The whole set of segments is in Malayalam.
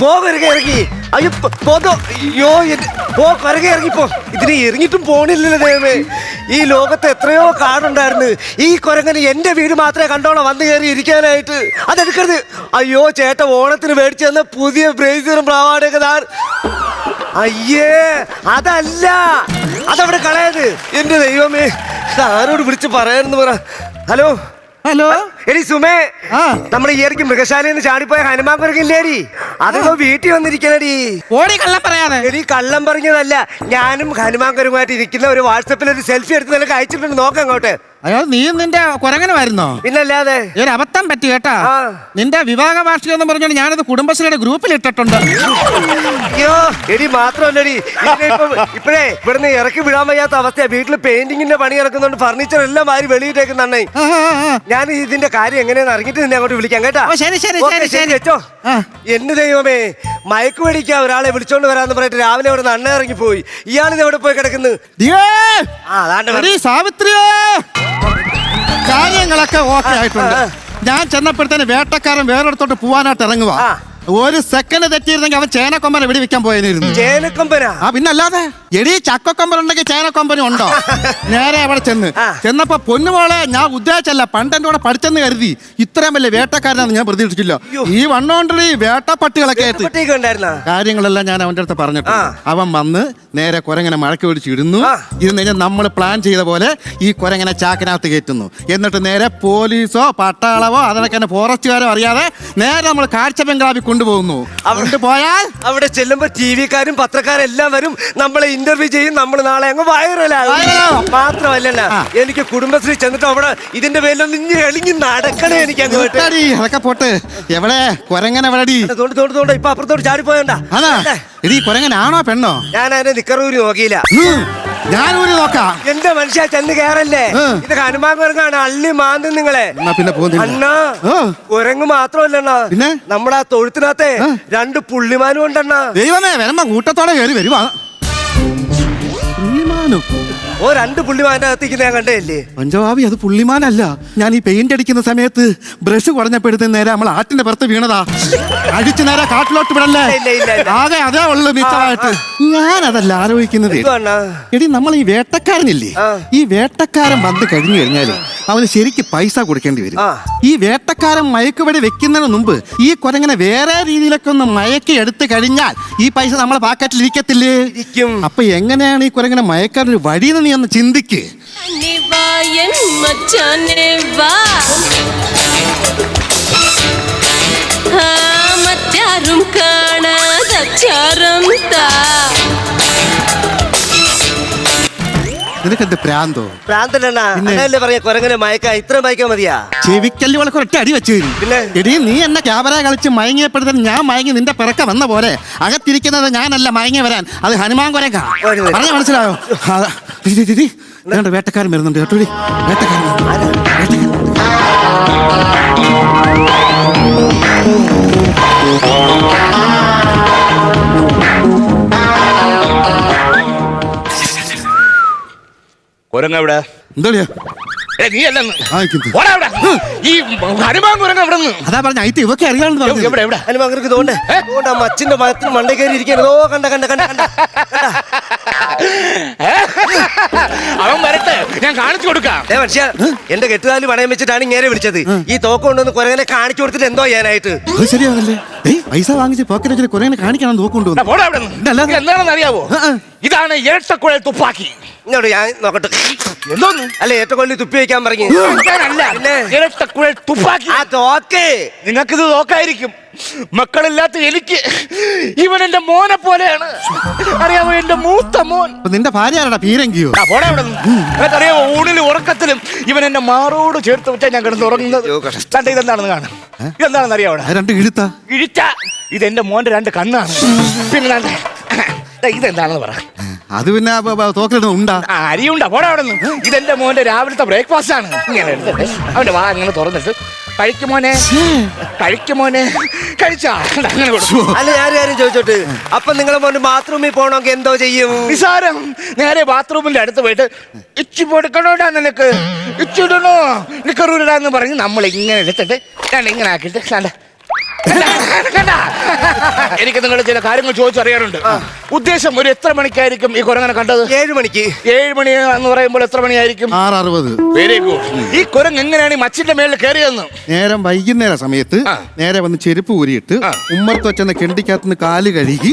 പോ ഇറങ്ങി അയ്യോ അയ്യോ പോ കരകെ ഇറങ്ങിപ്പോ ഇതിന് ഇറങ്ങിയിട്ടും പോണില്ലല്ലോ ദൈവമേ. ഈ ലോകത്ത് എത്രയോ കാടുണ്ടായിരുന്നു. ഈ കുരങ്ങന് എന്റെ വീട് മാത്രമേ കണ്ടോളാം വന്നു കയറി ഇരിക്കാനായിട്ട്. അതെടുക്കരുത്. അയ്യോ ചേട്ട ഓണത്തിന് മേടിച്ചു തന്ന പുതിയ ബ്രേസറും പ്രാവാടൊക്കെ താൻ. അയ്യേ അതല്ല. അതവിടെ കളയത്. എന്റെ ദൈവമേ സാറോട് വിളിച്ച് പറയാനെന്ന് പറ. ഹലോ? ഹലോ? എടി സുമേ നമ്മൾ ഈ ഇടയ്ക്ക് മൃഗശാലയിൽ നിന്ന് ചാടിപ്പോയ ഹനുമാൻ കുരങ്ങില്ലേടി അതൊക്കെ വീട്ടിൽ വന്നിരിക്കണടി. ഓടി കള്ളം പറയാതെ. എടി കള്ളം പറഞ്ഞതല്ല. ഞാനും ഹനുമാൻ കുരങ്ങുമായിട്ട് ഇരിക്കുന്ന ഒരു വാട്സപ്പിൽ ഒരു സെൽഫി എടുത്ത് നിനക്ക് അയച്ചിട്ടുണ്ട്. നോക്കാം അങ്ങോട്ട്. അയ്യോ നീ നിന്റെ കുരങ്ങനുമായിരുന്നോ? പിന്നല്ലാതെ. ഒരു അബദ്ധം പറ്റി കേട്ടാ. ആ. നിന്റെ വിവാഹ വാർഷികം എന്ന് പറഞ്ഞോണ്ട് ഞാനത് കുടുംബശ്രീയുടെ ഗ്രൂപ്പിൽ ഇട്ടിട്ടുണ്ട്. അയ്യോ എടി മാത്രമല്ലടി. ഇപ്പഴേ ഇവിടുന്ന് ഇറക്കി വിടാൻ വയ്യാത്ത അവസ്ഥയാ. വീട്ടിൽ പെയിന്റിങ്ങിന്റെ പണി ഇറക്കുന്നുണ്ട് ഫർണിച്ചർ എല്ലാം മാറി വെളിയിട്ടേക്കുന്നേ ആ, ആ, ആ. ഞാൻ ഇതിന്റെ കാര്യം എങ്ങനെയാന്ന് അറിഞ്ഞിട്ട് നിന്നെ അങ്ങോട്ട് വിളിക്കാം കേട്ടാ? ഓ, ശരി, ശരി, ഓക്കേ, ശരി, ശരി. വെച്ചോ. ആ. എന്റെ ദൈവമേ മയക്ക് മേടിക്കാ ഒരാളെ വിളിച്ചോണ്ട് വരാന്ന് പറഞ്ഞിട്ട് രാവിലെ അവിടെ നിന്ന് അണ്ണ ഇറങ്ങി പോയി ഇയാളിത് എവിടെ പോയി കിടക്കുന്നു? സാവിത്രിയോ ആ അതാണ്ട് എടീ, സാവിത്രിയേ! കാര്യങ്ങളൊക്കെ ഓക്കെ ആയിട്ടുണ്ട്. ഞാൻ ചെന്നപ്പോഴത്തേന് വേട്ടക്കാരൻ വേറൊരിടത്തോട്ട് പോവാനായിട്ട് ഇറങ്ങുക. ഒരു സെക്കൻഡ് തെറ്റിയിരുന്നെങ്കിൽ അവൻ ചേനക്കൊമ്പനെ വെടിവെക്കാൻ പോയിരുന്നു ചേനക്കൊമ്പനാ? ആ പിന്നല്ലാതെ. എടീ ചക്കൊക്കമ്പലുണ്ടെങ്കിൽ ചേനക്കൊമ്പനും ഉണ്ടോ? നേരെ അവിടെ ചെന്ന്. ചെന്നപ്പോ പൊന്നുമോളെ ഞാൻ ഉദ്ദേശിച്ചല്ല പണ്ട് എന്റെ കൂടെ പഠിച്ചെന്ന് കരുതി. ഇത്രയും വലിയ വേട്ടക്കാരനാന്ന് ഞാൻ പ്രതീക്ഷിച്ചില്ല. ഈ വണ്ണോണ്ടി വേട്ടപ്പട്ടികളൊക്കെ ആയിട്ട് കാര്യങ്ങളെല്ലാം ഞാൻ അവന്റെ അടുത്ത് പറഞ്ഞിട്ടുണ്ട്. അവൻ വന്ന് നേരെ കുരങ്ങനെ മഴക്ക് പിടിച്ച് ഇടുന്നു. ഇരുന്ന് കഴിഞ്ഞാൽ നമ്മൾ പ്ലാൻ ചെയ്ത പോലെ ഈ കുരങ്ങനെ ചാക്കിനകത്ത് കയറ്റുന്നു. എന്നിട്ട് നേരെ പോലീസോ പട്ടാളവോ അതിനൊക്കെ തന്നെ ഫോറസ്റ്റുകാരോ അറിയാതെ നേരെ നമ്മൾ കാഴ്ച ബംഗ്ലാവിൽ കൊണ്ടുപോകുന്നു. അവിടെ പോയാൽ അവിടെ ചെല്ലുമ്പോ ടി വിക്കാരും പത്രക്കാരും എല്ലാം വരും. നമ്മളെ ഇന്റർവ്യൂ ചെയ്യും നമ്മൾ നാളെ അങ്ങ് വൈറലാകും മാത്രമല്ല എനിക്ക് കുടുംബശ്രീ ചെന്നിട്ട് അവിടെ ഇതിന്റെ പേരിലൊന്നും ഇഞ്ഞി എളിഞ്ഞ് നടക്കണേ എനിക്ക് അങ്ങോട്ട് നിർത്താടി, അതൊക്കെ പോട്ട്. എവിടെ? കുരങ്ങനെ എവിടെടി? തോണ്ട് തോണ്ട് തോണ്ട്. ഇപ്പൊ അപ്പുറത്തോട്ട് ചാടിപ്പോയണ്ട. അതാ. ഇടി കുരങ്ങനാണോ പെണ്ണോ? ഞാൻ അതിന്റെ നിക്കറൂരി നോക്കിയില്ല. നോക്കാം. എന്റെ മനുഷ്യ ചെന്ന് കേറല്ലേ? ഇതൊക്കെ ഇത് ഹനുമാൻ കുരങ്ങാണ്. അള്ളി മാന്തും നിങ്ങളെ. പിന്നെ അണ്ണാ. കുരങ്ങ് മാത്രമല്ലണ്ണ. പിന്നെ? നമ്മുടെ ആ. തൊഴുത്തിനകത്തെ രണ്ട് പുള്ളിമാനും ഉണ്ടെണ്ണാ. ദൈവമേ വരുമ്പോ കൂട്ടത്തോടെ കയറി വരുവാ. പുള്ളിമാനോ ഓ രണ്ട് പുള്ളിമാന്റെ അകത്തേക്ക് ഞാൻ കണ്ടേല്ലേ പഞ്ചവാബി അത് പുള്ളിമാനല്ല. ഞാൻ ഈ പെയിന്റ് അടിക്കുന്ന സമയത്ത് ബ്രഷ് കുടഞ്ഞപ്പെടുത്തുന്ന നേരെ നമ്മൾ ആറ്റിന്റെ പുറത്ത് വീണതാ. അടിച്ചു നേരെ കാട്ടിലോട്ട് വിടല്ലേ? ഇല്ല, ഇല്ല, ഇല്ല. ആകെ അതേ ഉള്ളു മിച്ചമായിട്ട്. ഞാൻ അതല്ല ആലോചിക്കുന്നത്. എടി നമ്മൾ ഈ വേട്ടക്കാരനില്ലേ? ആ. ഈ വേട്ടക്കാരൻ വന്ന് കഴിഞ്ഞു കഴിഞ്ഞാൽ അവന് ശരിക്ക് പൈസ കൊടുക്കേണ്ടി വരും. ആ. ഈ വേട്ടക്കാരൻ മയക്കുവടി വെക്കുന്നതിന് മുമ്പ് ഈ കുരങ്ങനെ വേറെ രീതിയിലൊക്കെ ഒന്ന് മയക്കി എടുത്തു കഴിഞ്ഞാൽ ഈ പൈസ നമ്മളെ പാക്കറ്റിൽ ഇരിക്കത്തില്ലേ? ഇരിക്കും. അപ്പൊ എങ്ങനെയാണ് ഈ കുരങ്ങനെ മയക്കാൻ ഒരു വഴി എന്ന് നീ ഒന്ന് ചിന്തിക്ക്. മറ്റാരും താ. നിനക്കെന്ത് പ്രാന്തോ? പറയാ കുരങ്ങനെ മയക്കാൻ മതിയാ? ചെവിക്കല്ലി വളക്ക് ഒറ്റ അടി വെച്ചു എടി നീ എന്നെ ക്യാമറ കളിച്ച് മയങ്ങിയപ്പെടുത്തൽ ഞാൻ മയങ്ങി നിന്റെ പിറക്ക വന്ന പോലെ. അകത്തിരിക്കുന്നത് ഞാനല്ല മയങ്ങി വരാൻ. അത് ഹനുമാൻ കൊരക്ക. പറഞ്ഞ മനസ്സിലായോ? ദാണ്ട വേട്ടക്കാരൻ വരുന്നുണ്ട് കേട്ടോ. വേട്ടക്കാരൻ കൊരങ്ങ എവിടെ? എന്തോടിയാ? ഏ നീ അല്ലെന്ന് ഈ ഹനുമാൻ കുരങ്ങ എവിടെ നിന്ന്? അതാ പറഞ്ഞ ഐറ്റ് ഇവക്കെ അറിയാണെന്ന് പറഞ്ഞു എവിടെ എവിടെ? ഹനുമാങ്കർക്ക് തോണ്ടേ തോണ്ട മച്ചിന്റെ മരത്തിന് മണ്ട കയറി ഇരിക്കണോ കണ്ട കണ്ട കണ്ട കണ്ട. ഏ? അവൻ വരട്ടെ. ഞാൻ കാണിച്ചു കൊടുക്കാം. ഏ മനുഷ്യ എന്റെ കെട്ടുകാലി പണയം വെച്ചിട്ടാണ് ഇങ്ങനെ വിളിച്ചത്. ഈ തോക്ക് കൊണ്ടുവന്ന് കുരങ്ങനെ കാണിച്ചു കൊടുത്തിട്ട് എന്തോ ചെയ്യാനായിട്ട്? അത് ശരിയാണല്ലേ ഏയ് പൈസ വാങ്ങിച്ച് പോക്കറ്റ് വെച്ചിട്ട് കുറെ കാണിക്കണം നോക്കൊണ്ടു പോടാ അവിടെ ഇതല്ലാതെ- എന്താണെന്ന് അറിയാവോ? ആ, ആ. ഇതാണ് ഏട്ടക്കുഴൽ തുപ്പാക്കി. ഇങ്ങോട്ട് ഞാൻ നോക്കട്ടെ. എന്തോന്ന്? അല്ല ഏറ്റക്കൊള്ളി തുപ്പി വയ്ക്കാൻ പറഞ്ഞു. ഇരിക്കാനല്ല. പിന്നെ? ഇരട്ടക്കുഴൽ തുപ്പാക്കി. ആ തോക്ക്. നിങ്ങൾക്കിത് നോക്കായിരിക്കും മക്കളില്ലാത്ത എനിക്ക് ഇവൻ എന്റെ മോനെ പോലെയാണ്. അറിയാമോ എന്റെ മൂത്ത മോൻ? അപ്പൊ നിന്റെ ഭാര്യ ആരാടാ? പീരങ്കിയോ? ആ, പോടാ നിന്ന്. നിനക്കറിയാമോ ഊണിലും ഉറക്കത്തിലും ഇവൻ എന്റെ മാറോട് ചേർത്ത് വെച്ചാൽ ഞാൻ കിടന്ന് ഉറങ്ങുന്നത്. കണ്ട ഇതെന്താണെന്ന് കാണും? ഇതെന്താണെന്ന് അറിയാവോ ആ രണ്ട് ഇഴുത്താ. ഇഴിച്ച ഇത് എന്റെ മോന്റെ രണ്ട് കണ്ണാണ്. പിന്നെ ദാണ്ടെ, ദാ ഇതെന്താണെന്ന് പറ. അത് പിന്നെ ബ- ബ- തോക്കിലിടുന്ന ഉണ്ടാ. ആ, അരിയുണ്ട പോടാ അവിടെ നിന്ന്. ഇതെന്റെ മോന്റെ രാവിലത്തെ ബ്രേക്ക്ഫാസ്റ്റ് ആണ്. ഇങ്ങനെ എടുത്തിട്ട് അവന്റെ വാ അങ്ങനെ തുറന്നിട്ട് കഴിക്കുമോനെ കഴിക്കുമോനെ കഴിച്ചാ? അങ്ങനെ കൊടുത്തു. അല്ല ഞാൻ കാര്യം ചോദിച്ചോട്ട്? അപ്പൊ നിങ്ങളെ മോന് ബാത്റൂമിൽ പോകണമെങ്കിൽ എന്തോ ചെയ്യും? നിസാരം. നേരെ ബാത്റൂമിന്റെ അടുത്ത് പോയിട്ട് ഇച്ചി പൊടുക്കണോടാ നിനക്ക്? ഇച്ചിടണോ? നിക്കറൂരിടാന്ന് പറഞ്ഞ് നമ്മൾ ഇങ്ങനെ എടുത്തിട്ട് ഞാൻ ഇങ്ങനെ ആക്കിയിട്ട്? എനിക്ക് നിങ്ങൾ ചില കാര്യങ്ങൾ ചോദിച്ചറിയാറുണ്ട് ഉദ്ദേശം ഒരു എത്ര മണിക്കായിരിക്കും ഈ കുരങ്ങനെ കണ്ടത്? ഏഴ് മണിക്ക്. ഏഴ് മണി എന്ന് പറയുമ്പോൾ എത്ര മണിയായിരിക്കും? ആറ് അറുപത്. വെരി ഗുഡ് ഈ കുരങ്ങ് എങ്ങനെയാണ് ഈ മച്ചിന്റെ മേളിൽ കയറിയതെന്ന്? നേരം വൈകുന്നേര സമയത്ത് ആ. നേരെ വന്ന് ചെരുപ്പ് ഊരിയിട്ട്. ഉമ്മർത്ത് വെച്ചെന്ന കെണ്ടിക്കകത്തുനിന്ന് കാൽ കഴുകി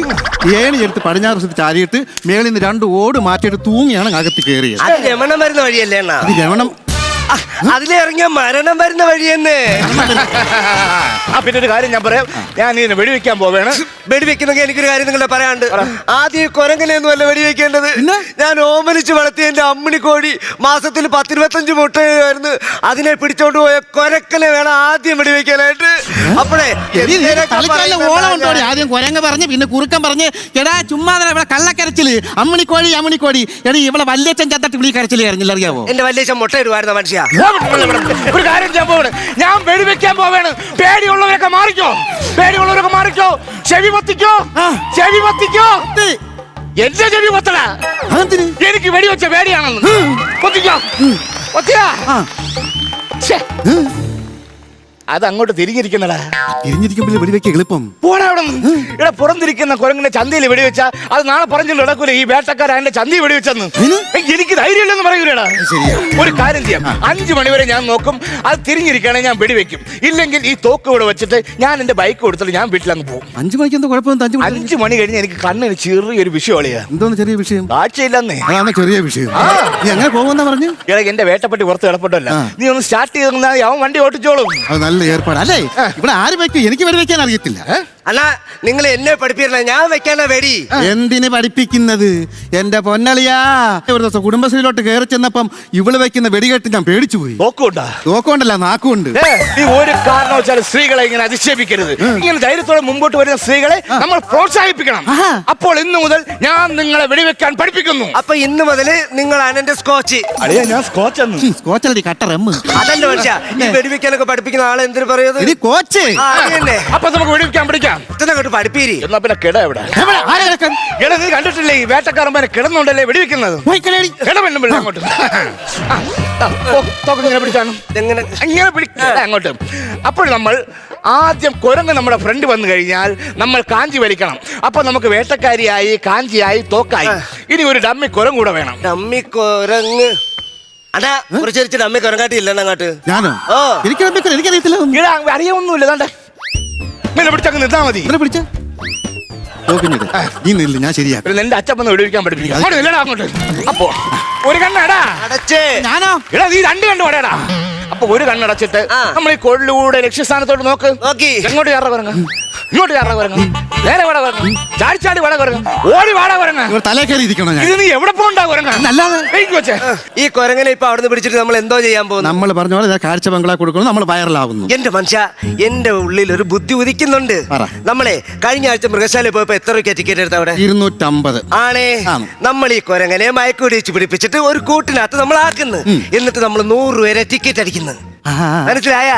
ഏണി എടുത്ത് പടിഞ്ഞാറ് വശത്ത് ചാരിയിട്ട് മേളിൽ നിന്ന് രണ്ട് ഓട് മാറ്റിയിട്ട് തൂങ്ങിയാണ് അകത്ത് കയറിയത്. അത് രമണം വരുന്ന വഴിയല്ലേ അണ്ണാ? ഇത് രമണം അതിലിറങ്ങിയ മരണം വരുന്ന വഴിയെന്ന്. ആ പിന്നെ ഒരു കാര്യം ഞാൻ പറയാം. ഞാൻ ഇങ്ങനെ വെടിവെക്കാൻ പോവേണ്. വെടിവെക്കുന്നെങ്കിൽ എനിക്കൊരു കാര്യം നിങ്ങളെ പറയാണ്ട് ആദ്യം ഈ കുരങ്ങനെയൊന്നും അല്ല വെടിവെക്കേണ്ടത്? ഞാൻ ഓമനിച്ച് വളർത്തിയ എന്റെ അമ്മിണി കോഴി മാസത്തിൽ പത്തിരുപത്തഞ്ച് മുട്ടയായിരുന്നു. അതിനെ പിടിച്ചോണ്ട് പോയ കൊരക്കനെ വേണം ആദ്യം വെടിവെക്കാനായിട്ട്. അപ്പോഴേ ആദ്യം കുരങ്ങ് പറഞ്ഞ് പിന്നെ കുറുക്കം പറഞ്ഞ് എടാ ചുമ്മാ ഇവിടെ കള്ളക്കരച്ചിൽ. അമ്മിണിക്കോടി അമ്മിണിക്കോടി എടാ ഇവിടെ വല്യച്ഛൻ ചത്തട്ട് വിളി കരച്ചിൽ കരഞ്ഞില്ല അറിയാവോ? എന്റെ വല്യച്ഛൻ മുട്ട ഇടുവായിരുന്ന ഒരു കാര്യം ചെയ്യാൻ പോവാണ്. ഞാൻ വെടിവെക്കാൻ പോവാണ്. പേടിയുള്ളവരൊക്കെ മാറിക്കോ. പേടിയുള്ളവരൊക്കെ മാറിക്കോ. ചെവി പത്തിക്കോ. ചെവി പത്തിക്കോ. എന്റെ ചെവി പത്തട. എനിക്ക് വെടിവെച്ച പേടിയാണെന്ന്. പൊത്തിക്കോ. പൊത്തിയാ. അത് അങ്ങോട്ട് തിരിഞ്ഞിരിക്കുന്നടാ. തിരിഞ്ഞിരിക്കുമ്പോൾ വെടിവെക്ക് എളുപ്പം. പോടാ അവിടെ. നിന്ന്. ഇവിടെ പുറന്തിരിക്കുന്ന കുരങ്ങിനെ ചന്തയിൽ വെടിവെച്ച അത് നാളെ പറഞ്ഞിട്ട് നടക്കൂല ഈ വേട്ടക്കാരൻ അതിന്റെ ചന്തയിൽ വെടിവെച്ചെന്ന്? അതിന്? ഏയ്, എനിക്ക് ധൈര്യമില്ലെന്ന് പറയൂലടാ ശരിയാ. ഒരു കാര്യം ചെയ്യാം. അഞ്ചു മണിവരെ ഞാൻ നോക്കും. അത് തിരിഞ്ഞിരിക്കുകയാണെങ്കിൽ ഞാൻ വെടിവെക്കും. ഇല്ലെങ്കിൽ ഈ തോക്ക് ഇവിടെ വെച്ചിട്ട് ഞാൻ എന്റെ ബൈക്ക് കൊടുത്തിട്ട് ഞാൻ വീട്ടിലങ്ങ് പോകും. അഞ്ചു മണിക്ക് എന്താ കുഴപ്പമൊന്നും അഞ്ചു മണി അഞ്ചു മണി കഴിഞ്ഞ് എനിക്ക് കണ്ണിന് ചെറിയൊരു വിഷയം വിഷയമുള്ളയാ എന്തോന്ന് ചെറിയ വിഷയം? കാഴ്ചയില്ലെന്നേ. അതാണ് ചെറിയ വിഷയം. നീ എങ്ങനെ പോകുമെന്നാ പറഞ്ഞു? ഇയാളെ എന്റെ വേട്ടപ്പെട്ടി പുറത്ത് കിടപ്പുണ്ടല്ല. നീ ഒന്ന് സ്റ്റാർട്ട് ചെയ്ത് അവൻ വണ്ടി ഓട്ടിച്ചോളും അത് നല്ല ഏർപ്പാട്. അല്ലേ? ഇവിടെ ആര് വെക്കും? എനിക്ക് വെടിവെക്കാൻ അറിയത്തില്ല. അല്ല നിങ്ങൾ എന്നെ പഠിപ്പിക്കണ ഞാൻ വെക്കാനാ വെടി. എന്തിന് പഠിപ്പിക്കുന്നത്? എന്റെ പൊന്നളിയാ. ഒരു ദിവസം കുടുംബശ്രീയിലോട്ട് കയറി ചെന്നപ്പം ഇവൾ വെക്കുന്ന വെടികെട്ട് ഞാൻ പേടിച്ചു പോയി. നോക്കൂണ്ടാ നോക്കോണ്ടല്ല നാക്കുണ്ട് നീ ഒരു കാരണവശാലും സ്ത്രീകളെ ഇങ്ങനെ അധിക്ഷേപിക്കരുത്. ഇങ്ങനെ ധൈര്യത്തോടെ മുമ്പോട്ട് വരുന്ന സ്ത്രീകളെ നമ്മൾ പ്രോത്സാഹിപ്പിക്കണം. അപ്പോൾ ഇന്നു മുതൽ ഞാൻ നിങ്ങളെ വെടിവെക്കാൻ പഠിപ്പിക്കുന്നു. അപ്പൊ ഇന്ന് മുതൽ നിങ്ങളാണ് എന്റെ സ്കോച്ച്. അളിയ ഞാൻ സ്കോച്ച് എന്ന് കോച്ചലടി അതല്ല മനുഷ്യ ഈ വെടിവെക്കാനൊക്കെ പഠിപ്പിക്കുന്ന ആളെ എന്തിനു പറയുന്നത് കോച്ച്. അപ്പൊ നമുക്ക് വെടിവെക്കാൻ പഠിക്കാം. പഠിപ്പീരി എന്നാ പിന്നെ കിട എവിടെ? എവിടെ? ആരാ കിടക്കൻ? കിട നീ കണ്ടിട്ടില്ലേ ഈ വേട്ടക്കാരന്മാരെ കിടന്നുണ്ടല്ലേ വെടിവെക്കുന്നത്? പോയി. കിട പെണ്ണും പിള്ളേ അങ്ങോട്ട്. ആ, ആ, തോ- തോക്ക് ഇങ്ങനെ പിടിച്ചാണ്. ഇതെങ്ങനെ ഇങ്ങനെ പിടിക്കുക അങ്ങോട്ട്. അപ്പോൾ നമ്മൾ ആദ്യം കുരങ്ങ് നമ്മുടെ ഫ്രണ്ട് വന്നു കഴിഞ്ഞാൽ നമ്മൾ കാഞ്ചി വലിക്കണം. അപ്പൊ നമുക്ക് വേട്ടക്കാരിയായി കാഞ്ചിയായി തോക്കായി. ഇനി ഒരു ഡമ്മി കുരങ്ങ് കൂടെ വേണം. ഡമ്മി കുരങ്ങ്. അടാ കുറച്ചരിച്ച് ഡമ്മി കുരങ്ങാട്ടി ഇല്ലെന്ന് അങ്ങോട്ട്. ഞാനോ? ഓ. എനിക്ക് വെടിവെക്കാൻ എനിക്കറിയത്തില്ല ഒന്നും. ഇവിടെ അറിയാമൊന്നുമില്ല ദാണ്ടെ പിടിച്ചങ്ങ് നിന്നാ മതി. ഇതിനെ പിടിച്ച? നോക്കിഞ്ഞിട്ട് നീ നില്ല ഞാൻ ശരിയാക്കാം പിന്നെ നിന്റെ അച്ഛൻ വന്ന് വെടിവെക്കാൻ പഠിപ്പിക്കും. അങ്ങോട്ട് അങ്ങോട്ട്. അപ്പോ ഒരു കണ്ണടാ അടച്ചേ. ഞാനോ? എടാ നീ രണ്ട് അപ്പൊ ഒരു കണ്ണടച്ചിട്ട്. നമ്മൾ ഈ കൊള്ളിലൂടെ ലക്ഷ്യസ്ഥാനത്തോട്ട് നോക്ക്. നോക്കി. എങ്ങോട്ട് കുരങ്ങ്? ഇങ്ങോട്ട് ചാറ കുരങ്ങ്. നേരെ വട കുരങ്ങ്. ചാടി ചാടി വാട കുരങ്ങ്. ഓടി വാട കുരങ്ങ്. ഇവർ തലേ കയറി ഇരിക്കണോ ഞാൻ? ഇത് നീ എവിടെ പോണ്ടാ കുരങ്ങ്? അല്ലാതെ വെച്ചേ ഈ കുരങ്ങനെ ഇപ്പൊ അവിടുന്ന് പിടിച്ചിട്ട് നമ്മൾ എന്തോ ചെയ്യാൻ പോകുന്നു? നമ്മൾ പറഞ്ഞ പോലെ ഇതാ കാഴ്ച ബംഗ്ലാ കൊടുക്കുന്നു നമ്മൾ വൈറലാവുന്നു. എന്റെ മനുഷ്യ എന്റെ ഉള്ളിൽ ഒരു ബുദ്ധി ഉദിക്കുന്നുണ്ട്. പറ. നമ്മളെ കഴിഞ്ഞ ആഴ്ച മൃഗശാലയിൽ പോയപ്പോ എത്ര രൂപ ടിക്കറ്റ് എടുത്ത അവിടെ? ഇരുന്നൂറ്റമ്പത്. ആണേ. ആണ്. നമ്മൾ ഈ കുരങ്ങനെ മയക്കുടിച്ച് പിടിപ്പിച്ചിട്ട് ഒരു കൂട്ടിനകത്ത് നമ്മൾ ആക്കുന്നു. എന്നിട്ട് നമ്മൾ നൂറ് രൂപ ടിക്കറ്റ് അടിക്കുന്നു. മനസ്സിലായ?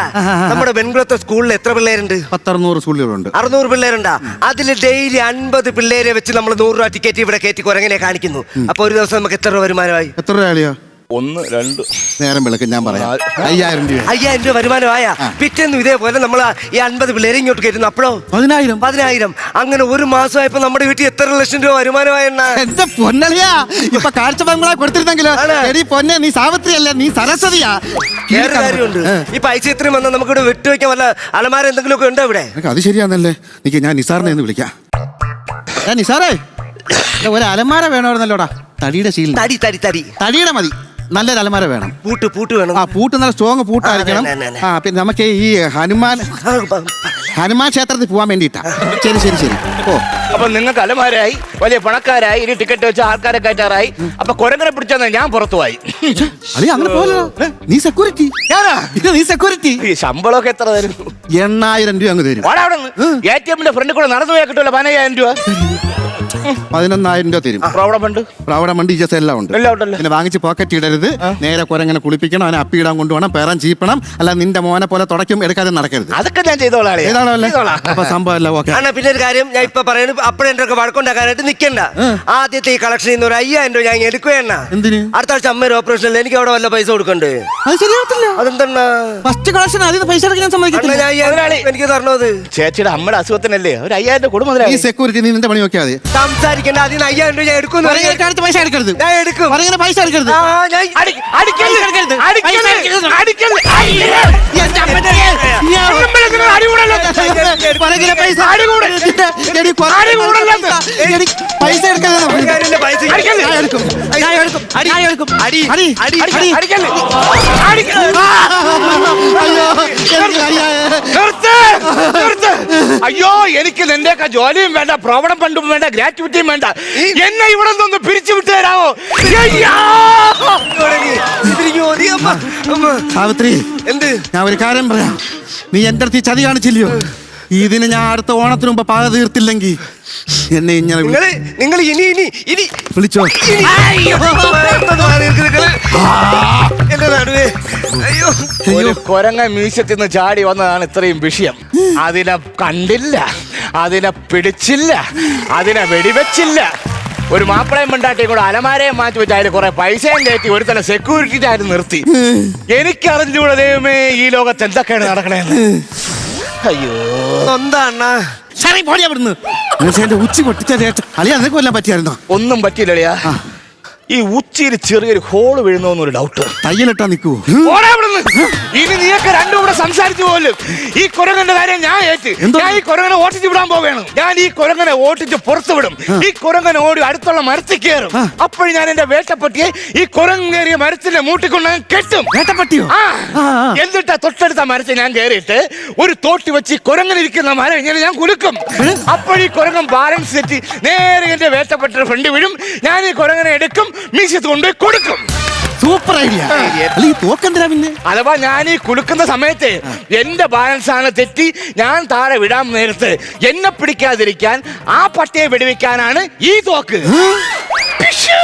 നമ്മുടെ ബെൻകുളത്തെ സ്കൂളിൽ എത്ര പിള്ളേരുണ്ട്? പത്തറുന്നൂറ് സ്കൂളുകളുണ്ട്. അറുന്നൂറ് പിള്ളേരുണ്ടാ? അതിൽ ഡെയിലി അൻപത് പിള്ളേരെ വെച്ച് നമ്മൾ നൂറ് രൂപ ടിക്കറ്റ് ഇവിടെ കയറ്റി കുരങ്ങനെ കാണിക്കുന്നു. അപ്പൊ ഒരു ദിവസം നമുക്ക് എത്ര രൂപ വരുമാനമായി? എത്ര രൂപയോ ഒന്ന് രണ്ട്. നേരം വിളക്ക് ഞാൻ പറയാം. അയ്യായിരം രൂപ. അയ്യായിരം രൂപ വരുമാനമായ? പിറ്റേന്നും ഇതേപോലെ നമ്മൾ ഈ അൻപത് പിള്ളേരെ ഇങ്ങോട്ട് കയറ്റുന്നു. അപ്പോഴോ? പതിനായിരം. പതിനായിരം. അങ്ങനെ ഒരു മാസമായപ്പോ നമ്മുടെ വീട്ടിൽ എത്ര ലക്ഷം രൂപ വരുമാനമായെന്നാ എന്റെ പൊന്നളിയാ. ഇപ്പൊ കാഴ്ച ബംഗ്ലാ കൊടുത്തിരുന്നെങ്കിലോ എടി പൊന്നെ നീ സാവിത്രിയല്ല? നീ സരസ്വതിയാ. വേറെ കാര്യമുണ്ട്. ഈ പൈസ ഇത്രയും വന്നാൽ നമുക്ക് ഇവിടെ വിട്ടുവെക്കാൻ വല്ല അലമാര എന്തെങ്കിലും ഒക്കെ ഉണ്ടോ ഇവിടെ? അത് ശരിയാന്നല്ലേ? നിക്ക് ഞാൻ നിസാറിനെ ഒന്ന് വിളിക്കാം. ഞാൻ നിസാറേ? ഒരു അലമാര വേണമായിരുന്നല്ലോടാ? തടിയുടെ ശീലം. തടി തടി തടി. തടിയുടെ മതി. നല്ലൊരു അലമാര വേണം. പൂട്ട് പൂട്ട് വേണം. ആ പൂട്ട് നല്ല സ്ട്രോങ് പൂട്ടായിരിക്കണം. ആ, അതെ, അതെ, അതെ. ആ പിന്നെ നമുക്ക് ഈ ഹനുമാൻ ഹനുമാൻ ക്ഷേത്രത്തിൽ പോകാൻ വേണ്ടിയിട്ടാ. ശരി ശരി ശരി. ഓ അപ്പൊ നിങ്ങൾക്ക് അലമാരായി വലിയ പണക്കാരായി ഇനി ടിക്കറ്റ് വെച്ച ആൾക്കാരെ കയറ്റാറായി. അപ്പൊ കുരങ്ങനെ പിടിച്ചാൽ ഞാൻ പുറത്തുമായി അളി അങ്ങനെ പോലെ നീ സെക്യൂരിറ്റി ഞാനാ? ഇത് നീ സെക്യൂരിറ്റി ഈ ശമ്പളമൊക്കെ എത്ര തരും? എണ്ണായിരം രൂപ അങ്ങ് തരും. വാടാ അവിടെ എ ടി എമ്മിന്റെ ഫ്രണ്ടിൽ കൂടെ നടന്നു പോയാൽ കിട്ടുമല്ലോ പതിനയ്യായിരം രൂപ. പതിനൊന്നായിരം രൂപ തരും. അവിടെ വണ്ടി ഇജസ് എല്ലാം ഉണ്ട്. എല്ലാം ഉണ്ടല്ലോ. പിന്നെ വാങ്ങിച്ച് പോക്കറ്റ് ഇടരുത്. നേരെ കുരങ്ങനെ കുളിപ്പിക്കണം അവനെ അപ്പിയിടാൻ കൊണ്ടുപോകണം പേരം ചീപ്പണം. അല്ല നിന്റെ മോനെ പോലെ തുടയ്ക്കും എടുക്കാതെ നടക്കരുത്. അതൊക്കെ ഞാൻ ചെയ്തോളാം അളിയാ. ഏതാണോ അല്ലേ? ചെയ്തോളാം. അപ്പൊ സംഭവം എല്ലാം ഓക്കെ അണ്ണാ പിന്നെ ഒരു കാര്യം ഞാൻ ഇപ്പൊ പറയുന്നത് അപ്പഴെന്റെ ഒക്കെ വഴക്കുണ്ടാക്കാനായിട്ട് നിക്കണ്ട. ആദ്യത്തെ ഈ കളക്ഷൻ നിന്ന് ഒരു അയ്യായിരം രൂപ ഞാൻ എടുക്കുകയെണ്ണ എന്തിന്? അടുത്ത ആഴ്ച അമ്മയുടെ ഓപ്പറേഷനിൽ എനിക്ക് അവിടെ വല്ല പൈസ കൊടുക്കണ്ടേ? അത് ശരിയാവത്തില്ല. അതെന്താ ഫസ്റ്റ് കളക്ഷൻ അതിന് പൈസ അടക്കാൻ സമ്മതിക്കത്തില്ല. എനിക്ക് തരണത് ചേച്ചിയുടെ അമ്മയുടെ അസുഖത്തിനല്ലേ? ഒരു അയ്യായിരം കൊടു ഈ സെക്യൂരിറ്റി നീ നിന്റെ പണി നോക്കിയാൽ മതി. സംസാരിക്കണ്ട അതിന് അയ്യായിരം രൂപ ഞാൻ എടുക്കുന്നു അടുത്ത് പൈസ എടുക്കരുത് ഞാൻ എടുക്കും പറയുന്ന പൈസ എടുക്കരുത് ആ, ഞാൻ അടി- അടിക്കല്ല്, അടിക്കരുത്. അടിക്കല്ല്, അടിക്കരുത്. അടിക്കല്ല്. അയ്യേ. എന്റെ അമ്മന്റെ ഞാൻ- പെണ്ണുമ്പിള്ളേക്ക് അടി കൂടല്ലേ? പറയുന്ന പൈസ അടി കൂടെ. എടി, കുറേ അടി കൂടല്ലേ? എടി, പൈസ എടുക്കരുത് ഒരു കാര്യമില്ല, പൈസ അടിക്കല്ല്. ഞാൻ എടുക്കും ഞാൻ എടുക്കും ഞാൻ എടുക്കും അടി. അടി അടി. അടി അടിക്കല്ല്. അടിക്കല്ല്. അയ്യോ എനിക്ക് അയ്യാ നിർത്ത്, നിർത്ത്. അയ്യോ എനിക്ക് നിന്റെയൊക്കെ ജോലിയും വേണ്ട പ്രോവണം പണ്ടും വേണ്ട ഗ്രാറ്റുവിറ്റിയും വേണ്ട. എന്നെ ഇവിടെ നിന്ന് പിരിച്ചു വിട്ടു തരാമോ. സാവിത്രി എന്ത്? ഞാൻ ഒരു കാര്യം പറയാം. നീ എന്റെ അടുത്ത് ഈ ചതി കാണിച്ചില്ലയോ? ഇതിന് ഞാൻ അടുത്ത ഓണത്തിന് മുമ്പ് പാക തീർത്തില്ലെങ്കിൽ എന്നെ ഇങ്ങനെ നിങ്ങൾ ഇനി ഇനി ഇനി. വിളിച്ചോ? അയ്യോ! ഒരു കൊരങ്ങ മ്യൂസിയത്തിൽ നിന്ന് ചാടി വന്നതാണ് ഇത്രയും വിഷയം. അതിനെ കണ്ടില്ല അതിനെ പിടിച്ചില്ല അതിനെ വെടിവെച്ചില്ല. ഒരു മാപ്പിളയും പെണ്ടാട്ടിയും കൂടെ അലമാരയും മാറ്റി വെച്ച് അതിൽ കുറെ പൈസയും കയറ്റി ഒരു തല സെക്യൂരിറ്റി ആയിട്ട് നിർത്തി. എനിക്കറിഞ്ഞൂടെ ദൈവമേ ഈ ലോകത്ത് എന്തൊക്കെയാണ് നടക്കണേന്ന്. അയ്യോ. എന്താ അണ്ണാ. ശരി പോടി അവിടുന്ന്. എന്നുവെച്ചാ ഉച്ചി പൊട്ടിച്ച രേട്ട അതൊക്കെ നിനക്ക് കൊല്ലാൻ പറ്റിയായിരുന്നോ? ഒന്നും പറ്റിയില്ലളിയാ. ഈ ഉച്ചിയിൽ ചെറിയൊരു ഹോൾ വീഴുന്നോന്നൊരു ഡൗട്ട് തയ്യലിട്ടാ നിൽക്കൂ. ഇനി നീയൊക്കെ രണ്ടും കൂടെ സംസാരിച്ചു പോലും. ഈ കുരങ്ങന്റെ കാര്യം ഞാൻ ഏറ്റ്. ഞാൻ ഈ കുരങ്ങനെ ഓട്ടിച്ചു വിടാൻ പോവുകയാണ്. ഞാൻ ഈ കുരങ്ങനെ ഓട്ടിച്ച് പുറത്തു വിടും. ഈ കുരങ്ങൻ ഓടി അടുത്തുള്ള മരത്തിൽ കയറും. അപ്പോൾ ഞാൻ എന്റെ വേട്ടപ്പട്ടിയെ ഈ കുരങ്ങേറിയ മരത്തിന്റെ മൂട്ടിക്കൊണ്ട് ഞാൻ കെട്ടും. വേട്ടപ്പട്ടിയോ. എന്നിട്ട് തൊട്ടടുത്ത മരത്തിൽ ഞാൻ കയറിയിട്ട് ഒരു തോട്ടി വെച്ച് കുരങ്ങൻ കുരങ്ങനിരിക്കുന്ന മരം ഇങ്ങനെ ഞാൻ കുലുക്കും. അപ്പോൾ ഈ കുരങ്ങൻ ബാലൻസ് തെറ്റി നേരെ എന്റെ വേട്ടപ്പെട്ട ഫ്രണ്ട് വീഴും. ഞാൻ ഈ കുരങ്ങനെ എടുക്കും. മീശത്ത് കൊണ്ട് കൊടുക്കും. സൂപ്പർ ഐഡിയ അല്ല ഈ തോക്കെന്തിനാ പിന്നെ? അഥവാ ഞാൻ ഈ കുലുക്കുന്ന സമയത്ത് എന്റെ ബാലൻസ് ആണ് തെറ്റി ഞാൻ താഴെ വിടാൻ നേരത്ത് എന്നെ പിടിക്കാതിരിക്കാൻ ആ പട്ടിയെ വെടിവെക്കാനാണ് ഈ തോക്ക്. പിശു.